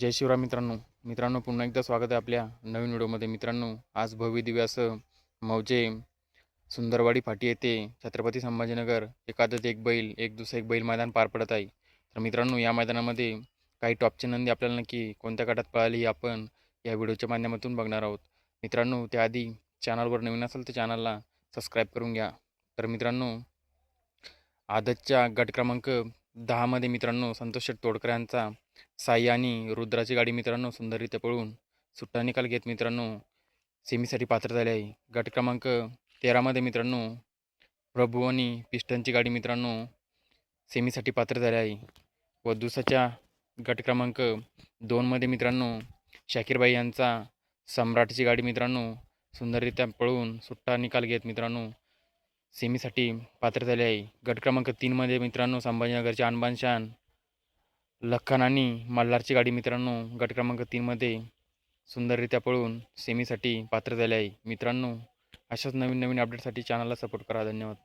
जय शिवराय मित्रांनो. मित्रांनो पुन्हा एकदा स्वागत आहे आपल्या नवीन व्हिडिओमध्ये. मित्रांनो आज भव्य दिव्य असं मौजे सुंदरवाडी फाटी येथे छत्रपती संभाजीनगर एकादत एक बैल एक दुसरं एक बैल मैदान पार पडत आहे. तर मित्रांनो या मैदानामध्ये काही टॉपचे नंदी आपल्याला नक्की कोणत्या गटात पळाली आपण या व्हिडिओच्या माध्यमातून बघणार आहोत. मित्रांनो त्याआधी चॅनलवर नवीन असेल तर चॅनलला सबस्क्राईब करून घ्या. तर मित्रांनो आदतच्या गट क्रमांक दहामध्ये मित्रांनो संतोष शेठ तोडकर यांचा साई आणि रुद्राची गाडी मित्रांनो सुंदररीत्या पळून सुट्टा निकाल घेत मित्रांनो. सेमीसाठी पात्र झाले आहे. गट क्रमांक तेरामध्ये मित्रांनो प्रभू आणि पिस्टनची गाडी मित्रांनो सेमीसाठी पात्र झाले आहे. व दुसऱ्याच्या गट क्रमांक दोनमध्ये मित्रांनो शाकीरबाई यांचा सम्राटची गाडी मित्रांनो सुंदररित्या पळून सुट्टा निकाल घेत मित्रांनो सेमीसाठी पात्र झाले आहे. गट क्रमांक तीनमध्ये मित्रांनो संभाजीनगरचे अनबान शान लखन आणि मल्हारची गाडी मित्रांनो गट क्रमांक तीनमध्ये सुंदररित्या पळून सेमीसाठी पात्र झाले आहे. मित्रांनो अशाच नवीन नवीन अपडेटसाठी चॅनलला सपोर्ट करा. धन्यवाद.